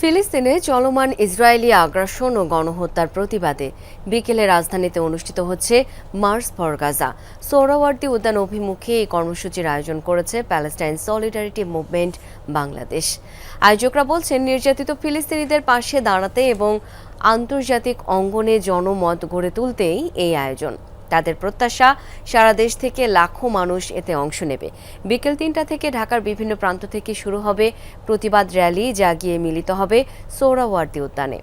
ফিলিস্তিনে চলমান ইসরায়েলি আগ্রাসন ও গণহত্যার প্রতিবাদে বিকেলে রাজধানীতে অনুষ্ঠিত হচ্ছে মার্চ ফর গাজা। সোহরাওয়ার্দী উদ্যান অভিমুখে এই কর্মসূচির আয়োজন করেছে প্যালেস্টাইন সলিডারিটি মুভমেন্ট বাংলাদেশ। আয়োজকরা বলছেন, নির্যাতিত ফিলিস্তিনিদের পাশে দাঁড়াতে এবং আন্তর্জাতিক অঙ্গনে জনমত গড়ে তুলতেই এই আয়োজন। তাদের প্রত্যাশা, সারা দেশ থেকে লাখো মানুষ এতে অংশ নেবে। বিকেল তিনটা থেকে ঢাকার বিভিন্ন প্রান্ত থেকে শুরু হবে প্রতিবাদ র্যালি, যা গিয়ে মিলিত হবে সোহরাওয়ার্দী উদ্যানে।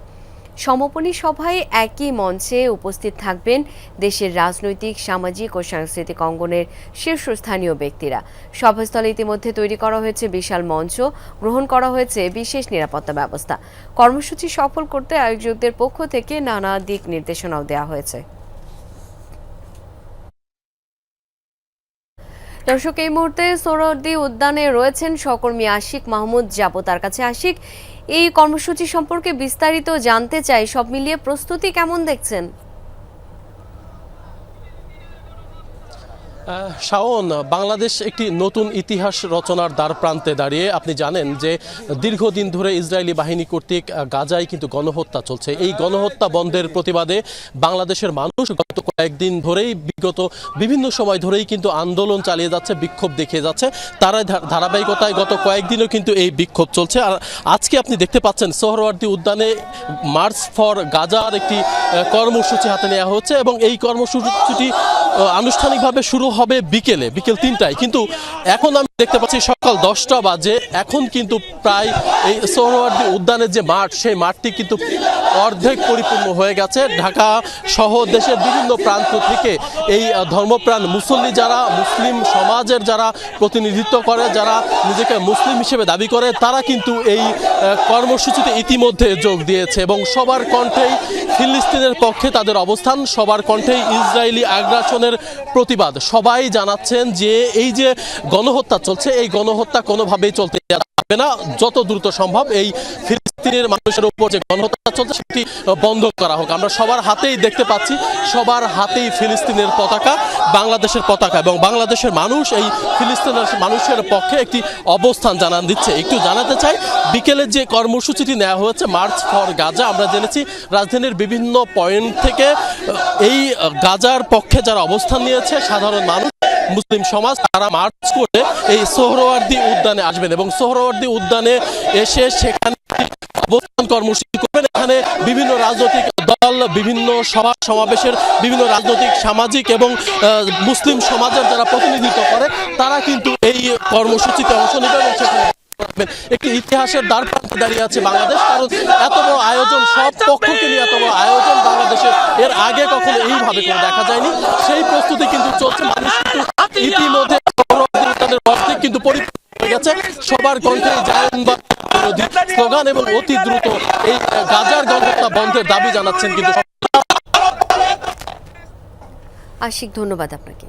সমাপনী সভায় একই মঞ্চে উপস্থিত থাকবেন দেশের রাজনৈতিক, সামাজিক ও সাংস্কৃতিক অঙ্গনের শীর্ষস্থানীয় ব্যক্তিরা। সভাস্থলে ইতিমধ্যে তৈরি করা হয়েছে বিশাল মঞ্চ, গ্রহণ করা হয়েছে বিশেষ নিরাপত্তা ব্যবস্থা। কর্মসূচি সফল করতে আয়োজকদের পক্ষ থেকে নানা দিক নির্দেশনাও দেওয়া হয়েছে। দর্শক, এই মুহূর্তে সোহরাওয়ার্দী উদ্যানে রয়েছেন সহকর্মী আশিক মাহমুদ যাব। তার কাছে আশিক, এই কর্মসূচি সম্পর্কে বিস্তারিত জানতে চাই। সব মিলিয়ে প্রস্তুতি কেমন দেখছেন? শাওন, বাংলাদেশ একটি নতুন ইতিহাস রচনার দ্বার প্রান্তে দাঁড়িয়ে আপনি জানেন যে দীর্ঘদিন ধরে ইসরায়েলি বাহিনী কর্তৃক গাজায় কিন্তু গণহত্যা চলছে। এই গণহত্যা বন্ধের প্রতিবাদে বাংলাদেশের মানুষ গত কয়েকদিন ধরেই, বিগত বিভিন্ন সময় ধরেই কিন্তু আন্দোলন চালিয়ে যাচ্ছে, বিক্ষোভ দেখিয়ে যাচ্ছে। তার ধারাবাহিকতায় গত কয়েকদিনও কিন্তু এই বিক্ষোভ চলছে। আর আজকে আপনি দেখতে পাচ্ছেন, সোহরওয়ার্দী উদ্যানে মার্চ ফর গাজার একটি কর্মসূচি হাতে নেওয়া হচ্ছে এবং এই কর্মসূচিটি আনুষ্ঠানিকভাবে শুরু হবে বিকেলে বিকেল তিনটায়। কিন্তু এখন আমি দেখতে পাচ্ছি সকাল দশটা বাজে। এখন কিন্তু প্রায় এই সোহরওয়ার্দী উদ্যানের যে মাঠ, সেই মাঠটি কিন্তু অর্ধেক পরিপূর্ণ হয়ে গেছে। ঢাকা সহ দেশের বিভিন্ন প্রান্ত থেকে এই ধর্মপ্রাণ মুসল্লি যারা, মুসলিম সমাজের যারা প্রতিনিধিত্ব করে, যারা নিজেকে মুসলিম হিসেবে দাবি করে, তারা কিন্তু এই কর্মসূচিতে ইতিমধ্যে যোগ দিয়েছে এবং সবার কণ্ঠেই ফিলিস্তিনের পক্ষে তাদের অবস্থান, সবার কণ্ঠেই ইসরায়েলি আগ্রাসনের প্রতিবাদ। সবাই জানাচ্ছেন যে এই যে গণহত্যা চলছে, এই গণহত্যা কোনোভাবেই চলতে যাবে না। যত দ্রুত সম্ভব এই ফিলিস্তিনের মানুষের উপর যে গণহত্যা চলছে, সেটি বন্ধ করা হোক। আমরা সবার হাতেই দেখতে পাচ্ছি, সবার হাতেই ফিলিস্তিনের পতাকা, বাংলাদেশের পতাকা এবং বাংলাদেশের মানুষ, এই ফিলিস্তিনের মানুষের পক্ষে একটি অবস্থান জানান দিচ্ছে। একটু জানাতে চাই, বিকেলে যে কর্মসূচিটি নেওয়া হয়েছে, মার্চ ফর গাজা, আমরা জেনেছি রাজধানীর বিভিন্ন পয়েন্ট থেকে, এই গাজার পক্ষে যারা অবস্থান নিয়েছে, সাধারণ মানুষ মুসলিম সমাজ তারা মার্চ করে এই সোহরওয়ার্দী উদ্যানে আসবেন এবং সোহরওয়ার্দী উদ্যানে এসে সেখানে অবস্থান কর্মসূচি করবেন। এখানে বিভিন্ন রাজনৈতিক দল, বিভিন্ন সভা সমাবেশের বিভিন্ন রাজনৈতিক, সামাজিক এবং মুসলিম সমাজের যারা প্রতিনিধিত্ব করে, তারা কিন্তু এই কর্মসূচিতে অংশ নেবে এবং সেখানে একটি ইতিহাসের দ্বার প্রান্তে দাঁড়িয়ে আছে বাংলাদেশ, কারণ এত বড় আয়োজন সব পক্ষকে নিয়ে, এত বড় আয়োজন বাংলাদেশে এর আগে কখনো এইভাবে কোনো দেখা যায়নি। সেই প্রস্তুতি কিন্তু চলছে। মানুষ কিন্তু ইতিমধ্যে তাদের অর্ধেক কিন্তু পরিপূর্ণ গেছে। সবার কণ্ঠে জায়নবাদ বিরোধী স্লোগান এবং অতি দ্রুত এই গাজার গণহত্যা বন্ধের দাবি জানাচ্ছেন কিন্তু আশিক, ধন্যবাদ আপনাকে।